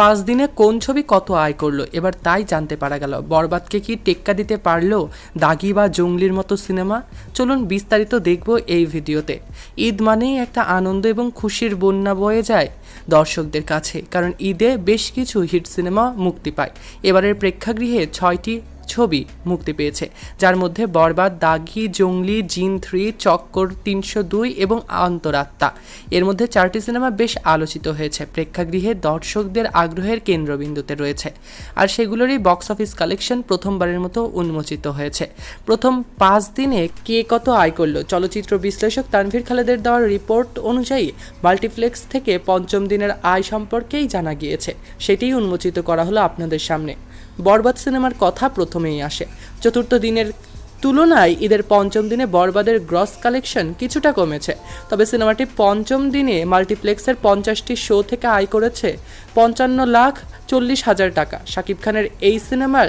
পাঁচ দিনে কোন ছবি কত আয় করল? এবার তাই জানতে পারা গেল। বরবাদকে কি টেক্কা দিতে পারল দাগি বা জঙ্গলির মতো সিনেমা? চলুন বিস্তারিত দেখব এই ভিডিওতে। ঈদ মানেই একটা আনন্দ এবং খুশির বন্যা বয়ে যায় দর্শকদের কাছে, কারণ ঈদে বেশ কিছু হিট সিনেমা মুক্তি পায়। এবারের প্রেক্ষাগৃহে ছয়টি ছবি মুক্তি পেয়েছে, যার মধ্যে বরবাদ, দাগি, জঙ্গলি, জিন থ্রি, চক্কর তিনশো দুই এবং অন্তরাত্মা এর মধ্যে চারটি সিনেমা বেশ আলোচিত হয়েছে, প্রেক্ষাগৃহে দর্শকদের আগ্রহের কেন্দ্রবিন্দুতে রয়েছে। আর সেগুলোরই বক্স অফিস কালেকশন প্রথমবারের মতো উন্মোচিত হয়েছে। প্রথম পাঁচ দিনে কে কত আয় করল? চলচ্চিত্র বিশ্লেষক তানভীর খালেদের দেওয়ার রিপোর্ট অনুযায়ী মাল্টিপ্লেক্স থেকে পঞ্চম দিনের আয় সম্পর্কেই জানা গিয়েছে। সেটিই উন্মোচিত করা হলো আপনাদের সামনে। বরবাদ সিনেমার কথা প্রথমেই আসে। চতুর্থ দিনের তুলনায় ঈদের পঞ্চম দিনে বরবাদের গ্রস কালেকশন কিছুটা কমেছে। তবে সিনেমাটি পঞ্চম দিনে মাল্টিপ্লেক্সের পঞ্চাশটি শো থেকে আয় করেছে পঞ্চান্ন লাখ চল্লিশ হাজার টাকা। শাকিব খানের এই সিনেমার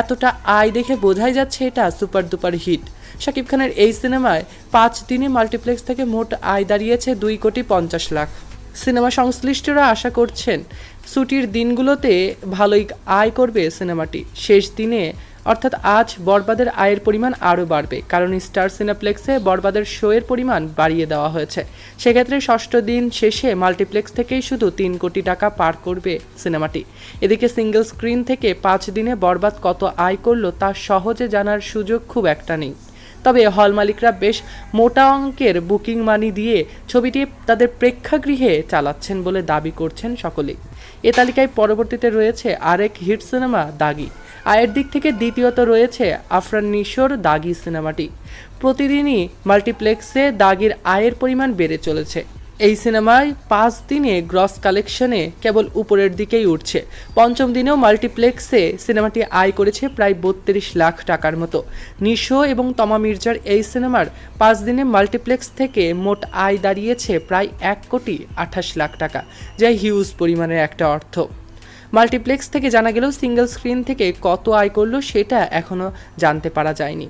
এতটা আয় দেখে বোঝাই যাচ্ছে এটা সুপার দুপার হিট। শাকিব খানের এই সিনেমায় পাঁচ দিনে মাল্টিপ্লেক্স থেকে মোট আয় দাঁড়িয়েছে দুই কোটি পঞ্চাশ লাখ। সিনেমা সংশ্লিষ্টরা আশা করছেন ছুটির দিনগুলোতে ভালোই আয় করবে সিনেমাটি। শেষ দিনে, অর্থাৎ আজ বরবাদের আয়ের পরিমাণ আরও বাড়বে, কারণ স্টার সিনেপ্লেক্সে বরবাদের শোয়ের পরিমাণ বাড়িয়ে দেওয়া হয়েছে। সেক্ষেত্রে ষষ্ঠ দিন শেষে মাল্টিপ্লেক্স থেকেই শুধু তিন কোটি টাকা পার করবে সিনেমাটি। এদিকে সিঙ্গেল স্ক্রিন থেকে পাঁচ দিনে বরবাদ কত আয় করল তা সহজে জানার সুযোগ খুব একটা নেই। তবে হল মালিকরা বেশ মোটা অঙ্কের বুকিং মানি দিয়ে ছবিটি তাদের প্রেক্ষাগৃহে চালাচ্ছেন বলে দাবি করছেন সকলেই। এ তালিকায় পরবর্তীতে রয়েছে আরেক হিট সিনেমা, দাগি। আয়ের দিক থেকে দ্বিতীয়ত রয়েছে আফরান নিশোর দাগি সিনেমাটি। প্রতিদিনই মাল্টিপ্লেক্সে দাগির আয়ের পরিমাণ বেড়ে চলেছে। এই সিনেমায় পাঁচ দিনে গ্রস কালেকশনে কেবল উপরের দিকেই উঠছে। পঞ্চম দিনেও মাল্টিপ্লেক্সে সিনেমাটি আয় করেছে প্রায় বত্রিশ লাখ টাকার মতো। নিশো এবং তমা মির্জার এই সিনেমার পাঁচ দিনে মাল্টিপ্লেক্স থেকে মোট আয় দাঁড়িয়েছে প্রায় এক কোটি আঠাশ লাখ টাকা, যা হিউজ পরিমাণের একটা অর্থ। মাল্টিপ্লেক্স থেকে জানা গেলেও সিঙ্গেল স্ক্রিন থেকে কত আয় করল সেটা এখনও জানতে পারা যায়নি।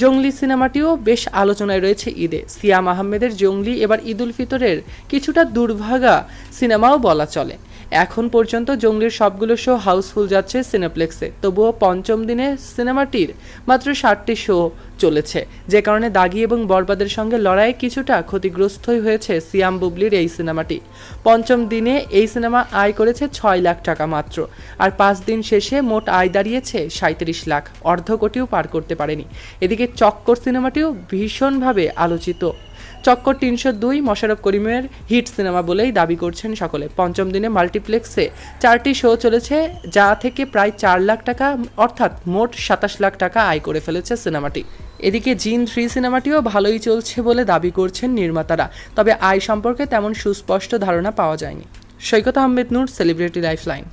জঙ্গলি সিনেমাটিও বেশ আলোচনায় রয়েছে ঈদে। সিয়াম আহমেদের জঙ্গলি এবার ঈদুল ফিতরের কিছুটা দুর্ভাগা সিনেমাও বলা চলে। এখন পর্যন্ত জঙ্গলির সবগুলো শো হাউসফুল যাচ্ছে সিনেপ্লেক্সে তবুও পঞ্চম দিনে সিনেমাটির মাত্র ষাটটি শো চলেছে। যে কারণে দাগি এবং বরবাদের সঙ্গে লড়াইয়ে কিছুটা ক্ষতিগ্রস্তই হয়েছে সিয়াম বুবলির এই সিনেমাটি পঞ্চম দিনে এই সিনেমা আয় করেছে ছয় লাখ টাকা মাত্র। আর পাঁচ দিন শেষে মোট আয় দাঁড়িয়েছে সাঁত্রিশ লাখ। অর্ধকোটিও পার করতে পারেনি। এদিকে চক্কর সিনেমাটিও ভীষণভাবে আলোচিত। চক্কর তিনশো দুই মোশাররফ করিমের হিট সিনেমা বলেই দাবি করছেন সকলে। পঞ্চম দিনে মাল্টিপ্লেক্সে চারটি শো চলেছে, যা থেকে প্রায় চার লাখ টাকা, অর্থাৎ মোট সাতাশ লাখ টাকা আয় করে ফেলেছে সিনেমাটি। এদিকে জিন থ্রি সিনেমাটিও ভালোই চলছে বলে দাবি করছেন নির্মাতারা, তবে আয় সম্পর্কে তেমন সুস্পষ্ট ধারণা পাওয়া যায়নি। Saikat Ahmed Noor, celebrity lifeline.